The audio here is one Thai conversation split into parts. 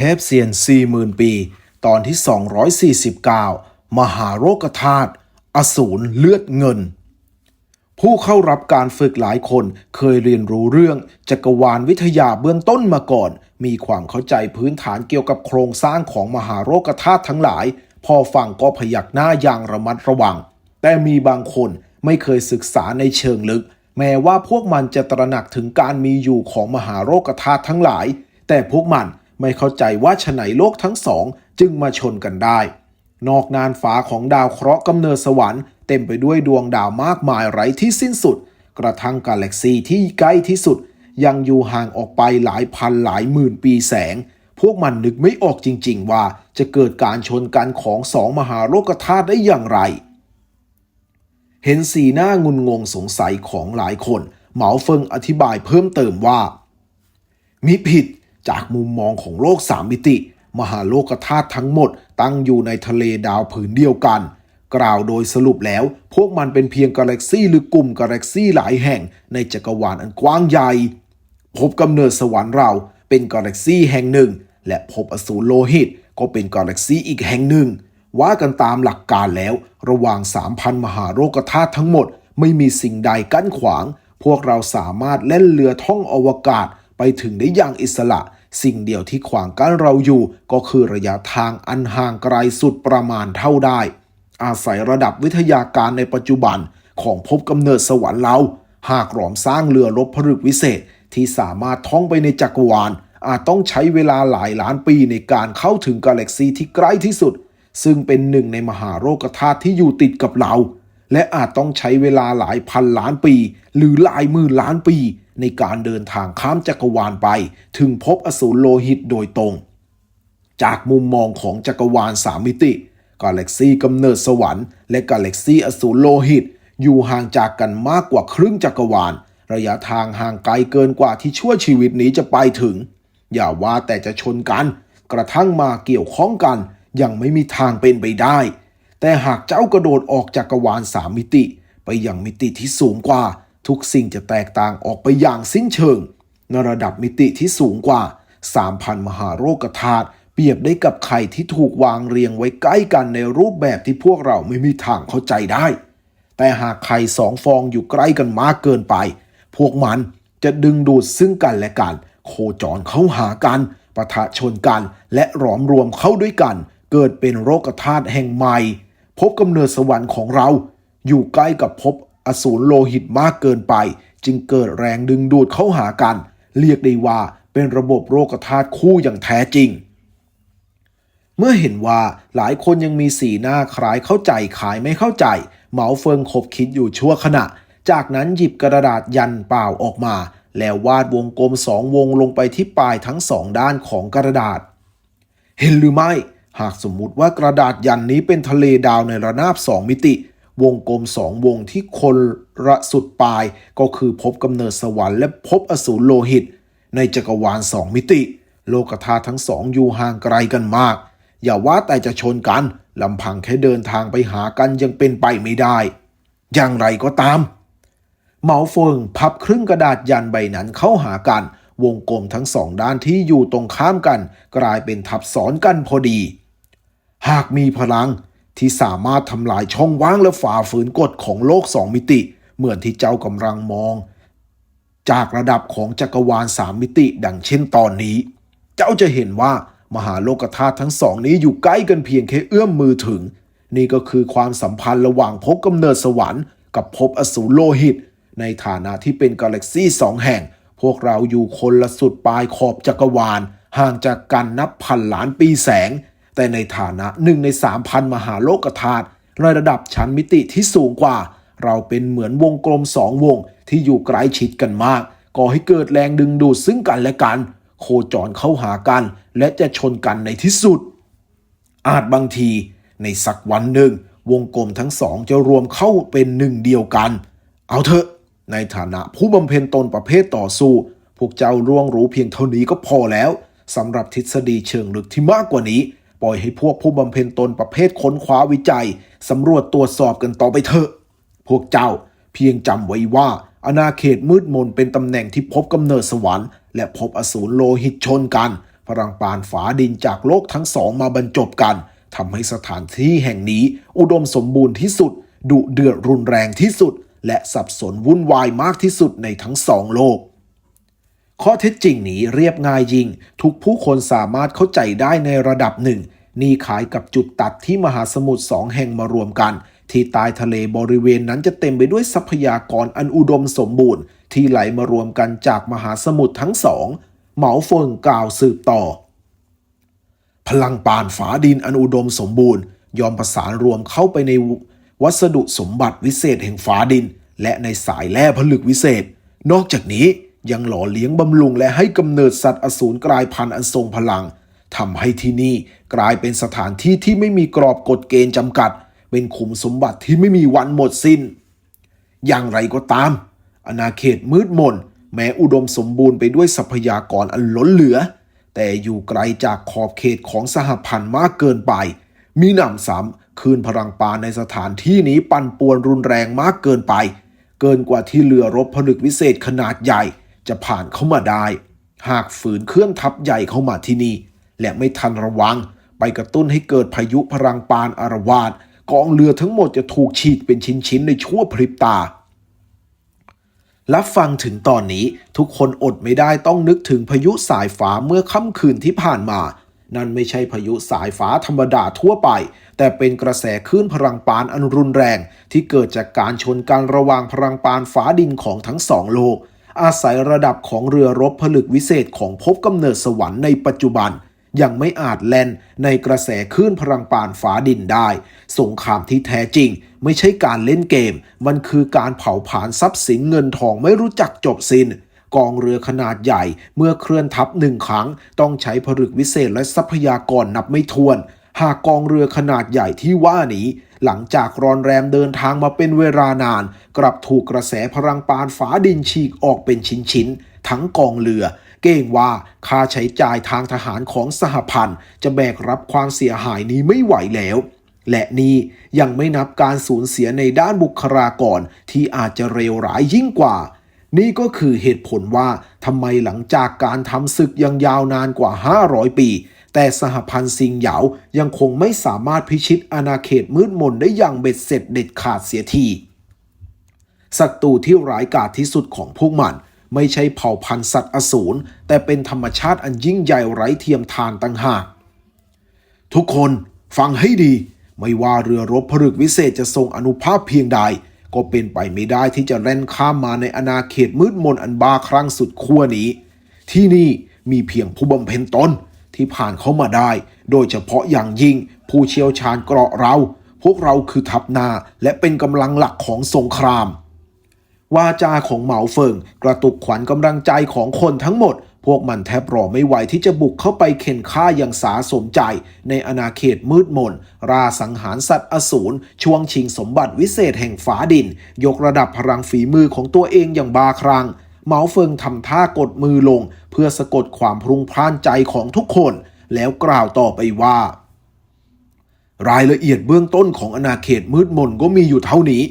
ทพเซียน40,000ปี ตอนที่ 249 มหาโรคธาตุอสูรเลือดเงิน ผู้เข้ารับการฝึกหลายคนเคยเรียนรู้เรื่องจักรวาลวิทยาเบื้องต้นมาก่อน มีความเข้าใจพื้นฐานเกี่ยวกับโครงสร้างของมหาโรคธาตุทั้งหลาย พอฟังก็พยักหน้าอย่างระมัดระวัง แต่มีบางคนไม่เคยศึกษาในเชิงลึก แม้ว่าพวกมันจะตระหนักถึงการมีอยู่ของมหาโรคธาตุทั้งหลาย แต่พวกมัน ไม่เข้าใจว่าฉไหนโลกทั้งสองจึงมาชนกันได้ นอกนานฟ้าของดาวเคราะห์กำเนิดสวรรค์เต็มไปด้วยดวงดาวมากมายไร้ที่สิ้นสุด กระทั่งกาแล็กซีที่ใกล้ที่สุด ยังอยู่ห่างออกไปหลายพันหลายหมื่นปีแสง พวกมันนึกไม่ออกจริง ๆ ว่าจะเกิดการชนกันของสองมหาโลกธาตุได้อย่างไร เห็นสีหน้างุนงงสงสัยของหลายคน เหมาเฟิงอธิบายเพิ่มเติมว่า มิผิด จากมุมมองของโลกสามมิติ มหาโลกธาตุทั้งหมด ตั้งอยู่ในทะเลดาวผืนเดียวกัน กล่าวโดยสรุปแล้ว พวกมันเป็นเพียงกาแล็กซี่หรือกลุ่มกาแล็กซี่หลายแห่งในจักรวาลอันกว้างใหญ่ พบกำเนิดสวรรค์เราเป็นกาแล็กซี่แห่งหนึ่ง และพบอสูรโลหิต ก็เป็นกาแล็กซี่อีกแห่งหนึ่ง ว่ากันตามหลักการแล้ว ระหว่าง 3,000 มหาโลกธาตุทั้งหมด ไม่มีสิ่งใดกั้นขวาง พวกเราสามารถเล่นเรือท่องอวกาศ ไปถึงได้อย่างอิสระ สิ่งเดียวที่ขวางกั้นเราอยู่ ก็คือระยะทางอันห่างไกลสุดประมาณเท่าได้ อาศัยระดับวิทยาการในปัจจุบันของภพกำเนิดสวรรค์เรา หากหลอมสร้างเรือรบผลึกวิเศษที่สามารถท่องไปในจักรวาล อาจต้องใช้เวลาหลายล้านปีในการเข้าถึงกาแล็กซีที่ใกล้ที่สุด ซึ่งเป็นหนึ่งในมหาโลกธาตุที่อยู่ติดกับเรา และอาจต้องใช้เวลาหลายพันล้านปี หรือหลายหมื่นล้านปี ในการเดินทางข้ามจักรวาลไป ถึงพบอสูรโลหิตโดยตรง จากมุมมองของจักรวาลสามมิติ กาแล็กซีกำเนิดสวรรค์และกาแล็กซีอสูรโลหิต อยู่ห่างจากกันมากกว่าครึ่งจักรวาล ระยะทางห่างไกลเกินกว่าที่ชั่วชีวิตนี้จะไปถึง อย่าว่าแต่จะชนกัน กระทั่งมาเกี่ยวข้องกัน ยังไม่มีทางเป็นไปได้ แต่หากเจ้ากระโดดออกจากกรวาลสามมิติ ไปยังมิติที่สูงกว่า ทุกสิ่งจะแตกต่างออกไปอย่างสิ้นเชิง ในระดับมิติที่สูงกว่า 3,000 มหาโรคธาตุเปรียบได้กับไข่ที่ถูกวางเรียงไว้ใกล้กันในรูปแบบที่พวกเราไม่มีทางเข้าใจได้ แต่หากไข่สองฟองอยู่ใกล้กันมากเกินไป พวกมันจะดึงดูดซึ่งกันและกัน โคจรเข้าหากันปะทะชนกันและหลอมรวมเข้าด้วยกัน เกิดเป็นโรคธาตุแห่งใหม่ พบกำเนิดสวรรค์ของเรา อยู่ใกล้กับภพ อสูรโลหิตมากเกินไป จึงเกิดแรงดึงดูดเข้าหากัน เรียกได้ว่าเป็นระบบโรคธาตุคู่อย่างแท้จริง เมื่อเห็นว่าหลายคนยังมีสีหน้าคล้ายเข้าใจขายไม่เข้าใจ เหมาเฟิงขบคิดอยู่ชั่วขณะ จากนั้นหยิบกระดาษยันเปล่าออกมา แล้ววาดวงกลมสองวงลงไปที่ปลายทั้งสองด้านของกระดาษ เห็นหรือไม่ หากสมมุติว่ากระดาษยันนี้เป็นทะเลดาวในระนาบสองมิติ วงกลมสองวงที่คนระสุดปลาย ก็คือพบกำเนิดสวรรค์และพบอสูรโลหิต ในจักรวาลสองมิติ โลกธาตุทั้งสองอยู่ห่างไกลกันมาก อย่าว่าแต่จะชนกันลำพังแค่เดินทางไปหากันยังเป็นไปไม่ได้ อย่างไรก็ตาม เหมาเฟิงพับครึ่งกระดาษยันใบนั้นเข้าหากัน วงกลมทั้งสองด้านที่อยู่ตรงข้ามกัน กลายเป็นทับซ้อนกันพอดี หากมีพลัง ที่สามารถทำลายช่องว่างและฝ่าฝืนกฎของโลกสองมิติ เหมือนที่เจ้ากำลังมอง จากระดับของจักรวาลสามมิติดังเช่นตอนนี้ เจ้าจะเห็นว่ามหาโลกธาตุทั้งสองนี้อยู่ใกล้กันเพียงแค่เอื้อมมือถึง นี่ก็คือความสัมพันธ์ระหว่างภพกำเนิดสวรรค์กับภพอสูรโลหิต ในฐานะที่เป็นกาแล็กซี่สองแห่ง พวกเราอยู่คนละสุดปลายขอบจักรวาล ห่างจากกันนับพันล้านปีแสง แต่ในฐานะหนึ่งในสามพันมหาโลกธาตุในระดับชั้นมิติที่สูงกว่า เราเป็นเหมือนวงกลมสองวงที่อยู่ใกล้ชิดกันมากก่อให้เกิดแรงดึงดูดซึ่งกันและกัน โคจรเข้าหากัน และจะชนกันในที่สุด อาจบางที ในสักวันหนึ่ง วงกลมทั้งสองจะรวมเข้าเป็นหนึ่งเดียวกัน เอาเถอะ ในฐานะผู้บำเพ็ญตนประเภทต่อสู้ พวกเจ้าร่วงรู้เพียงเท่านี้ก็พอแล้วสำหรับทฤษฎีเชิงลึกที่มากกว่านี้ ปล่อยให้พวกผู้บำเพ็ญตนประเภทค้นคว้าวิจัยสำรวจตรวจสอบกันต่อไปเถอะ พวกเจ้าเพียงจำไว้ว่าอาณาเขตมืดมนเป็นตำแหน่งที่พบกำเนิดสวรรค์และพบอสูรโลหิตชนกัน พลังปานฝาดินจากโลกทั้งสองมาบรรจบกันทำให้สถานที่แห่งนี้อุดมสมบูรณ์ที่สุด ดุเดือดรุนแรงที่สุด และสับสนวุ่นวายมากที่สุดในทั้งสองโลก ข้อเท็จจริงนี้เรียบง่ายยิ่ง ทุกผู้คนสามารถเข้าใจได้ในระดับหนึ่ง นี่ขายกับจุดตัดที่มหาสมุทรสองแห่งมารวมกัน ที่ใต้ทะเลบริเวณนั้นจะเต็มไปด้วยทรัพยากรอันอุดมสมบูรณ์ ที่ไหลมารวมกันจากมหาสมุทรทั้งสอง เหมาเฟิงกล่าวสืบต่อ พลังปานฝาดินอันอุดมสมบูรณ์ ยอมประสานรวมเข้าไปในวัสดุสมบัติวิเศษแห่งฝาดิน และในสายแร่ผลึกวิเศษ นอกจากนี้ ยังหล่อเลี้ยงบำรุงและให้กำเนิดสัตว์อสูรกลายพันธุ์อันทรงพลังทำให้ที่นี่กลายเป็นสถานที่ที่ไม่มีกรอบกฎเกณฑ์จำกัด เป็นขุมสมบัติที่ไม่มีวันหมดสิ้น อย่างไรก็ตาม อาณาเขตมืดมน แม้อุดมสมบูรณ์ไปด้วยทรัพยากรอันล้นเหลือ แต่อยู่ไกลจากขอบเขตของสหพันธ์มากเกินไป มีหนำซ้ำคืนพลังปานในสถานที่นี้ปั่นป่วนรุนแรงมากเกินไป เกินกว่าที่เรือรบผลึกวิเศษขนาดใหญ่ จะผ่านเข้ามาได้ หากฝืนเคลื่อนทัพใหญ่เข้ามาที่นี่ และไม่ทันระวัง ไปกระตุ้นให้เกิดพายุพลังปานอารวาสกองเรือทั้งหมดจะถูกฉีกเป็นชิ้นๆในชั่วพริบตา รับฟังถึงตอนนี้ทุกคนอดไม่ได้ต้องนึกถึงพายุสายฟ้าเมื่อค่ำคืนที่ผ่านมา นั่นไม่ใช่พายุสายฟ้าธรรมดาทั่วไป แต่เป็นกระแสคลื่นพลังปานอันรุนแรง ที่เกิดจากการชนกันระหว่างพลังปานฟ้าดินของทั้งสองโลก อาศัยระดับของเรือรบผลึกวิเศษของภพกำเนิดสวรรค์ในปัจจุบัน ยังไม่อาจแล่นในกระแสคลื่นพลังปานฟ้าดินได้ สงครามที่แท้จริง ไม่ใช่การเล่นเกม มันคือการเผาผลาญทรัพย์สินเงินทองไม่รู้จักจบสิน้นกองเรือขนาดใหญ่เมื่อเคลื่อนทัพหนึ่งครั้ง ต้องใช้ผลึกวิเศษและทรัพยากรนับไม่ถ้วน หากกองเรือขนาดใหญ่ที่ว่านี้ หลังจากรอนแรมเดินทางมาเป็นเวลานาน กลับถูกกระแสพลังปานฝาดินฉีกออกเป็นชิ้นๆ ทั้งกองเรือ เก้งว่าค่าใช้จ่ายทางทหารของสหพันธ์ จะแบกรับความเสียหายนี้ไม่ไหวแล้วและนี่ยังไม่นับการสูญเสียในด้านบุคลากรที่อาจจะเร็วร้ายยิ่งกว่า นี่ก็คือเหตุผลว่าทำไมหลังจากการทำศึกยังยาวนานกว่า 500 ปี แต่สหพันธ์ซิงเหยายังคงไม่สามารถพิชิตอาณาเขตมืดมนได้อย่างเบ็ดเสร็จเด็ดขาดเสียทีศัตรูที่ร้ายกาจที่สุดของพวกมันไม่ใช่เผ่าพันธุ์สัตว์อสูรแต่เป็นธรรมชาติอันยิ่งใหญ่ไร้เทียมทานต่างหากทุกคนฟังให้ดี ไม่ว่าเรือรบผลึกวิเศษจะทรงอนุภาพเพียงใด ก็เป็นไปไม่ได้ที่จะแล่นข้ามมาในอาณาเขตมืดมนอันบาครั้งสุดขั้วนี้ ที่นี่มีเพียงผู้บำเพ็ญตน ที่ผ่านเข้ามาได้ โดยเฉพาะอย่างยิ่งผู้เชี่ยวชาญเกราะเรา พวกเราคือทัพนาและเป็นกำลังหลักของสงคราม วาจาของเหมาเฟิงกระตุกขวัญกำลังใจของคนทั้งหมด พวกมันแทบรอไม่ไหวที่จะบุกเข้าไปเข็นฆ่าอย่างสาสมใจ ในอาณาเขตมืดมน ราสังหารสัตว์อสูรช่วงชิงสมบัติวิเศษแห่งฝาดิน ยกระดับพลังฝีมือของตัวเองอย่างบาครั้ง เมาเฟิงทำท่ากดมือลง เพื่อสะกดความพรุงพร่านใจของทุกคน แล้วกล่าวต่อไปว่า รายละเอียดเบื้องต้นของอาณาเขตมืดมนก็มีอยู่เท่านี้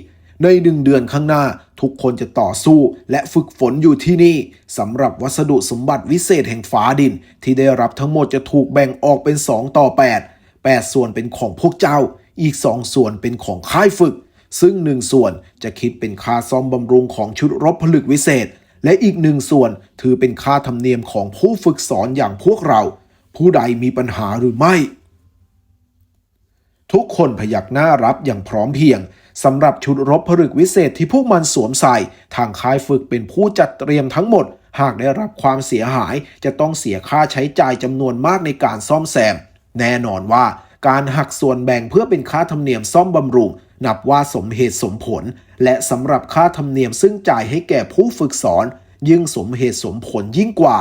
ในหนึ่งเดือนข้างหน้า ทุกคนจะต่อสู้และฝึกฝนอยู่ที่นี่สำหรับวัสดุสมบัติวิเศษแห่งฟ้าดิน ที่ได้รับทั้งหมดจะถูกแบ่งออกเป็น2ต่อ8 8ส่วนเป็นของพวกเจ้า อีก2ส่วนเป็นของค่ายฝึกซึ่งหนึ่งส่วนจะคิดเป็นค่าซ่อมบำรุงของชุดรบผลึกวิเศษ และอีกหนึ่งส่วนถือเป็นค่าธรรมเนียมของผู้ฝึกสอนอย่างพวกเรา ผู้ใดมีปัญหาหรือไม่ ทุกคนพยักหน้ารับอย่างพร้อมเพียงสำหรับชุดรบผลึกวิเศษที่พวกมันสวมใส่ ทางค่ายฝึกเป็นผู้จัดเตรียมทั้งหมด หากได้รับความเสียหายจะต้องเสียค่าใช้จ่ายจำนวนมากในการซ่อมแซม แน่นอนว่าการหักส่วนแบ่งเพื่อเป็นค่าธรรมเนียมซ่อมบำรุง นับว่าสมเหตุสมผล และสำหรับค่าธรรมเนียมซึ่งจ่ายให้แก่ผู้ฝึกสอน ยิ่งสมเหตุสมผลยิ่งกว่า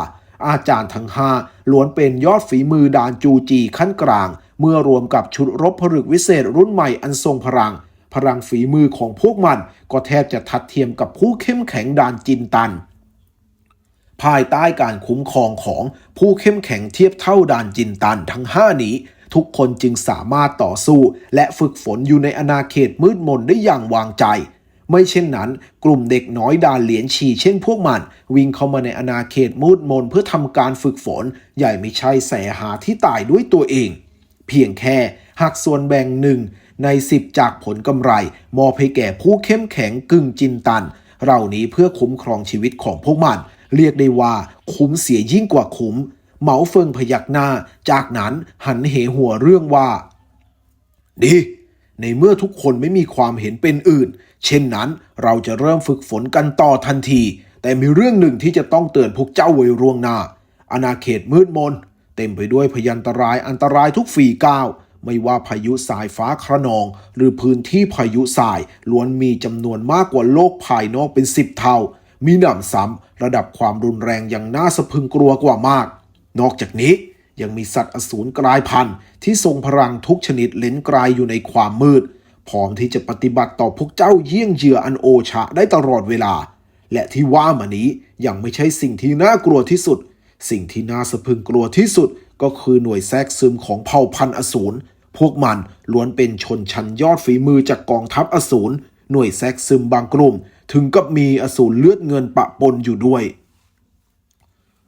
อาจารย์ทั้งห้าล้วนเป็นยอดฝีมือดานจูจีขั้นกลาง เมื่อรวมกับชุดรบผลึกวิเศษรุ่นใหม่อันทรงพลัง พลังฝีมือของพวกมัน ก็แทบจะทัดเทียมกับผู้เข้มแข็งดานจินตัน ภายใต้การคุ้มครองของผู้เข้มแข็งเทียบเท่าดานจินตันทั้งห้านี้ ทุกคนจึงสามารถต่อสู้ และฝึกฝนอยู่ในอาณาเขตมืดมนได้อย่างวางใจ ไม่เช่นนั้นกลุ่มเด็กน้อยดานเหรียญฉีเช่นพวกมัน วิ่งเข้ามาในอาณาเขตมืดมนเพื่อทำการฝึกฝน ใหญ่ไม่ใช่แสหาที่ตายด้วยตัวเอง เพียงแค่หักส่วนแบ่งหนึ่งในสิบจากผลกำไร มอบให้แก่ผู้เข้มแข็งกึ่งจินตันเหล่านี้เพื่อคุ้มครองชีวิตของพวกมัน เรียกได้ว่าคุ้มเสียยิ่งกว่าคุ้ม เหมาเฟิงพยักหน้า จากนั้นหันเหหัวเรื่องว่า ดี ในเมื่อทุกคนไม่มีความเห็นเป็นอื่น เช่นนั้นเราจะเริ่มฝึกฝนกันต่อทันที แต่มีเรื่องหนึ่งที่จะต้องเตือนพวกเจ้าไว้ร่วงหน้า อาณาเขตมืดมน เต็มไปด้วยพยันตรายอันตรายทุกฝีก้าวไม่ว่าพายุสายฟ้าคระนอง หรือพื้นที่พายุสายล้วนมีจำนวนมากกว่าโลกภายนอกเป็นสิบเท่า มีหนำซ้ำระดับความรุนแรงอย่างน่าสะพึงกลัวกว่ามาก นอกจากนี้ยังมีสัตว์อสูรกลายพันธุ์ที่ทรงพลังทุกชนิดเล้นกลายอยู่ในความมืด พร้อมที่จะปฏิบัติต่อพวกเจ้าเยี่ยงเหยื่ออันโอชะได้ตลอดเวลา และที่ว่ามานี้ยังไม่ใช่สิ่งที่น่ากลัวที่สุด สิ่งที่น่าสะพึงกลัวที่สุดก็คือหน่วยแทรกซึมของเผ่าพันธุ์อสูร พวกมันล้วนเป็นชนชั้นยอดฝีมือจากกองทัพอสูร หน่วยแทรกซึมบางกลุ่ม ถึงกับมีอสูรเลือดเงินปะปนอยู่ด้วย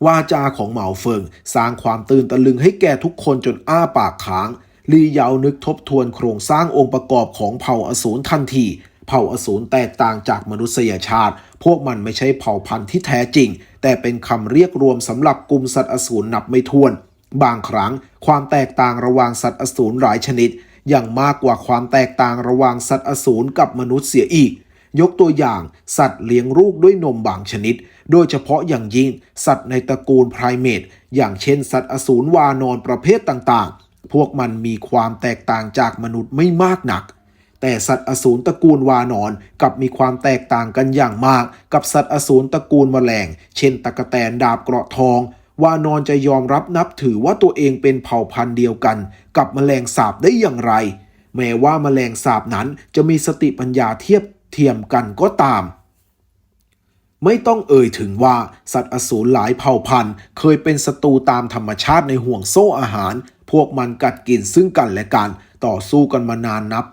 วาจาของเหมาเฟิงสร้างความตื่นตะลึงให้แก่ทุกคนจนอ้าปากค้างลีเยานึกทบทวนโครงสร้างองค์ประกอบของเผ่าอสูรทันที เผ่าอสูรแตกต่างจากมนุษยชาติ พวกมันไม่ใช่เผ่าพันธุ์ที่แท้จริง แต่เป็นคำเรียกรวมสำหรับกลุ่มสัตว์อสูรนับไม่ถ้วน บางครั้งความแตกต่างระหว่างสัตว์อสูรหลายชนิดยังมากกว่าความแตกต่างระหว่างสัตว์อสูรกับมนุษย์เสียอีก ยกตัวอย่าง สัตว์เลี้ยงลูกด้วยนมบางชนิด โดยเฉพาะอย่างยิ่งสัตว์ในตระกูลไพรเมตอย่างเช่นสัตว์อสูรวานอนประเภทต่างๆ พวกมันมีความแตกต่างจากมนุษย์ไม่มากนัก แต่สัตว์อสูรตระกูลวานอนกับมีความแตกต่างกันอย่างมาก กับสัตว์อสูรตระกูลแมลง เช่นตะกแตนดาบเกราะทองวานอนจะยอมรับนับถือว่าตัวเองเป็นเผ่าพันธุ์เดียวกัน กับแมลงสาบได้อย่างไร แม้ว่าแมลงสาบนั้นจะมีสติปัญญาเทียบเทียมกันก็ตาม ไม่ต้องเอ่ยถึงว่าสัตว์อสูรหลายเผ่าพันธุ์ เคยเป็นศัตรูตามธรรมชาติในห่วงโซ่อาหาร พวกมันกัดกินซึ่งกันและกันต่อสู้กันมานานนับ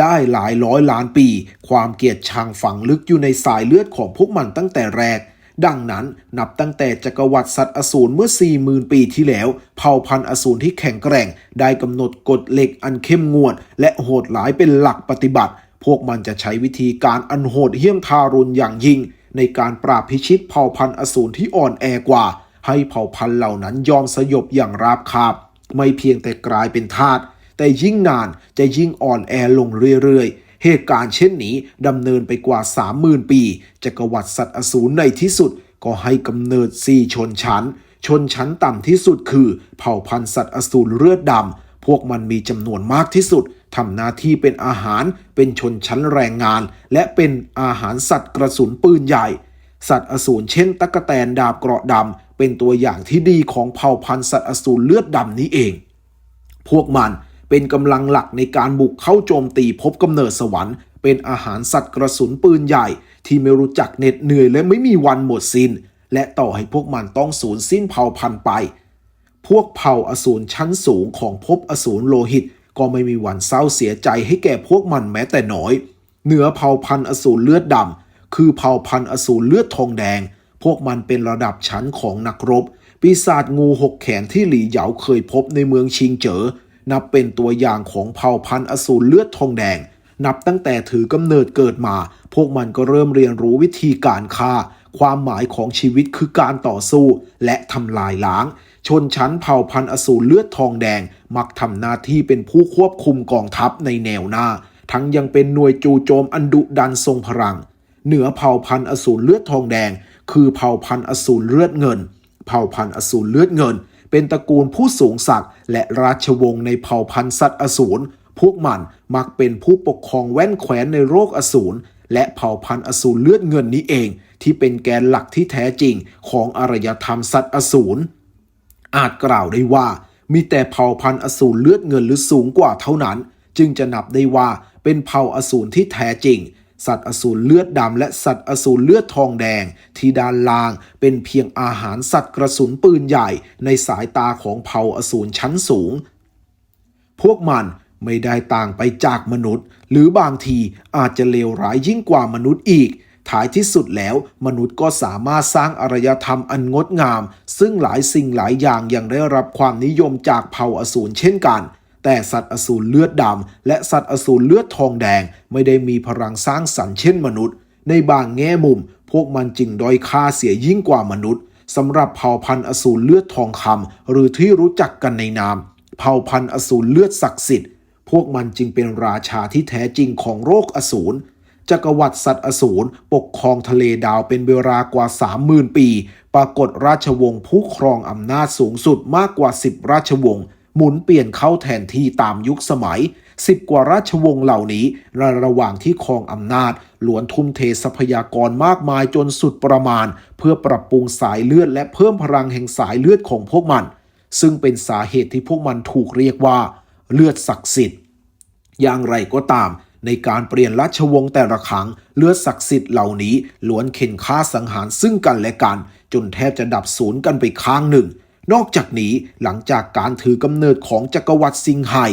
ได้หลายร้อยล้านปี ความเกลียดชังฝังลึกอยู่ในสายเลือดของพวกมันตั้งแต่แรก ดังนั้นนับตั้งแต่จักรวรรดิสัตว์อสูรเมื่อ 40,000 ปีที่แล้ว เผ่าพันธุ์อสูรที่แข็งแกร่ง ได้กำหนดกฎเหล็กอันเข้มงวด และโหดหลายเป็นหลักปฏิบัติ พวกมันจะใช้วิธีการอันโหดเหี้ยมทารุณอย่างยิ่ง ในการปราบพิชิตเผ่าพันธุ์อสูรที่อ่อนแอกว่า ให้เผ่าพันธุ์เหล่านั้นยอมสยบอย่างราบคาบ ไม่เพียงแต่กลายเป็นทาสแต่ยิ่งนานจะยิ่งอ่อนแอลงเรื่อยๆ เหตุการณ์เช่นนี้ดำเนินไปกว่า 30,000 ปีจักรวรรดิสัตว์อสูรในที่สุดก็ให้กำเนิดสี่ชนชั้น ชนชั้นต่ำที่สุดคือ เผ่าพันธุ์สัตว์อสูรเลือดดำพวกมันมีจำนวนมากที่สุด ทำหน้าที่เป็นอาหารเป็นชนชั้นแรงงาน และเป็นอาหารสัตว์กระสุนปืนใหญ่ สัตว์อสูรเช่นตั๊กแตนดาบเกราะดำเป็นตัวอย่างที่ดีของเผ่าพันธุ์สัตว์อสูรเลือดดำนี้เอง พวกมันเป็นกำลังหลักในการบุกเข้าโจมตีพบกำเนิดสวรรค์เป็นอาหารสัตว์กระสุนปืนใหญ่ ที่ไม่รู้จักเหน็ดเหนื่อยและไม่มีวันหมดสิน้น และต่อให้พวกมันต้องสูญสิ้นเผ่าพันธุ์ไป พวกเผ่าอสูรชั้นสูงของภพอสูรโลหิต ก็ไม่มีวันเศร้าเสียใจให้แก่พวกมันแม้แต่น้อย เหนือเผ่าพันธุ์อสูรเลือดดำคือเผ่าพันธุ์อสูรเลือดทองแดง พวกมันเป็นระดับชั้นของนักรบ ปีศาจงูหกแขนที่หลี่เหยาเคยพบในเมืองชิงเจ๋อนับเป็นตัวอย่างของเผ่าพันธุ์อสูรเลือดทองแดง นับตั้งแต่ถือกำเนิดเกิดมา พวกมันก็เริ่มเรียนรู้วิธีการฆ่า ความหมายของชีวิตคือการต่อสู้ และทำลายล้าง ชนชั้นเผ่าพันธุ์อสูรเลือดทองแดง มักทำหน้าที่เป็นผู้ควบคุมกองทัพในแนวหน้า ทั้งยังเป็นหน่วยจู่โจมอันดุดันทรงพลัง เหนือเผ่าพันธุ์อสูรเลือดทองแดง คือเผ่าพันธุ์อสูรเลือดเงิน เผ่าพันธุ์อสูรเลือดเงิน เป็นตระกูลผู้สูงศักดิ์และราชวงศ์ในเผ่าพันธุ์สัตว์อสูรพวกมันมักเป็นผู้ปกครองแว่นแขวนในโรคอสูรและเผ่าพันธุ์อสูรเลือดเงินนี้เอง ที่เป็นแกนหลักที่แท้จริงของอารยธรรมสัตว์อสูร อาจกล่าวได้ว่า มีแต่เผ่าพันธุ์อสูรเลือดเงินหรือสูงกว่าเท่านั้น จึงจะนับได้ว่าเป็นเผ่าอสูรที่แท้จริง สัตว์อสูรเลือดดำและสัตว์อสูรเลือดทองแดง ที่ด้านล่างเป็นเพียงอาหารสัตว์กระสุนปืนใหญ่ ในสายตาของเผ่าอสูรชั้นสูง พวกมันไม่ได้ต่างไปจากมนุษย์ หรือบางทีอาจจะเลวร้ายยิ่งกว่ามนุษย์อีก ท้ายที่สุดแล้วมนุษย์ก็สามารถสร้างอารยธรรมอันงดงาม ซึ่งหลายสิ่งหลายอย่างยังได้รับความนิยมจากเผ่าอสูรเช่นกัน แต่สัตว์อสูรเลือดดำและสัตว์อสูรเลือดทองแดง ไม่ได้มีพลังสร้างสรรค์เช่นมนุษย์ ในบางแง่มุม พวกมันจึงด้อยค่าเสียยิ่งกว่ามนุษย์สำหรับเผ่าพันธุ์อสูรเลือดทองคำหรือที่รู้จักกันในนาม เผ่าพันธุ์อสูรเลือดศักดิ์สิทธิ์ พวกมันจึงเป็นราชาที่แท้จริงของโรคอสูร จักรวรรดิสัตว์อสูรปกครองทะเลดาวเป็นเวลากว่า 30,000 ปี ปรากฏราชวงศ์ผู้ครองอำนาจสูงสุดมากกว่า 10 ราชวงศ์หมุนเปลี่ยนเข้าแทนที่ตามยุคสมัย 10 กว่าราชวงศ์เหล่านี้ในระหว่างที่ครองอำนาจล้วนทุ่มเททรัพยากรมากมายจนสุดประมาณ เพื่อปรับปรุงสายเลือดและเพิ่มพลังแห่งสายเลือดของพวกมัน ซึ่งเป็นสาเหตุที่พวกมันถูกเรียกว่า เลือดศักดิ์สิทธิ์อย่างไรก็ตาม ในการเปลี่ยนราชวงศ์แต่ละครั้งเลือดศักดิ์สิทธิ์เหล่านี้ล้วนเข็นฆ่าสังหารซึ่งกันและกัน จนแทบจะดับศูนย์กันไปข้างหนึ่ง นอกจากนี้หลังจากการถือกำเนิดของจักรวรรดิซิงไห่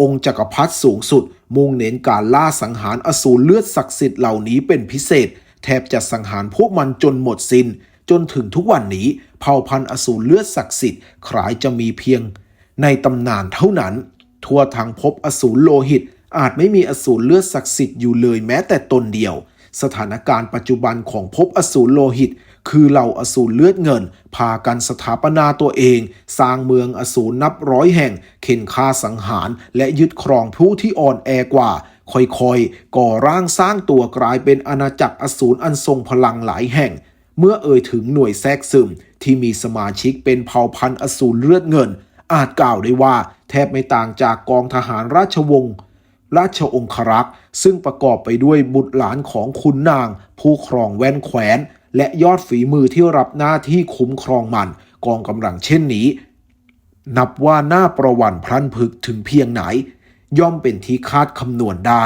องค์จักรพรรดิสูงสุด มุ่งเน้นการล่าสังหารอสูรเลือดศักดิ์สิทธิ์เหล่านี้เป็นพิเศษ แทบจะสังหารพวกมันจนหมดสิน้น จนถึงทุกวันนี้เผ่าพันธุ์อสูรเลือดศักดิ์สิทธิ์คล้ายจะมีเพียง ในตำนานเท่านั้น ทั่วทั้งภพอสูรโลหิต อาจไม่มีอสูรเลือดศักดิ์สิทธิ์อยู่เลยแม้แต่ตนเดียว สถานการณ์ปัจจุบันของภพอสูรโลหิต คือเหล่าอสูรเลือดเงิน พากันสถาปนาตัวเอง สร้างเมืองอสูรนับร้อยแห่ง เข็นฆ่าสังหาร และยึดครองผู้ที่อ่อนแอกว่า ค่อยๆ ก่อร่างสร้างตัวกลายเป็นอาณาจักรอสูรอันทรงพลังหลายแห่ง เมื่อเอ่ยถึงหน่วยแทรกซึม ที่มีสมาชิกเป็นเผ่าพันธุ์อสูรเลือดเงิน อาจกล่าวได้ว่า แทบไม่ต่างจากกองทหารราชวงศ์ ราชองครักษ์ซึ่งประกอบไปด้วยบุตรหลานของขุนนาง ผู้ครองแว่นแขวน และยอดฝีมือที่รับหน้าที่คุ้มครองมัน กองกำลังเช่นนี้ นับว่าหน้าประวันพลันพึกถึงเพียงไหน ย่อมเป็นที่คาดคำนวณได้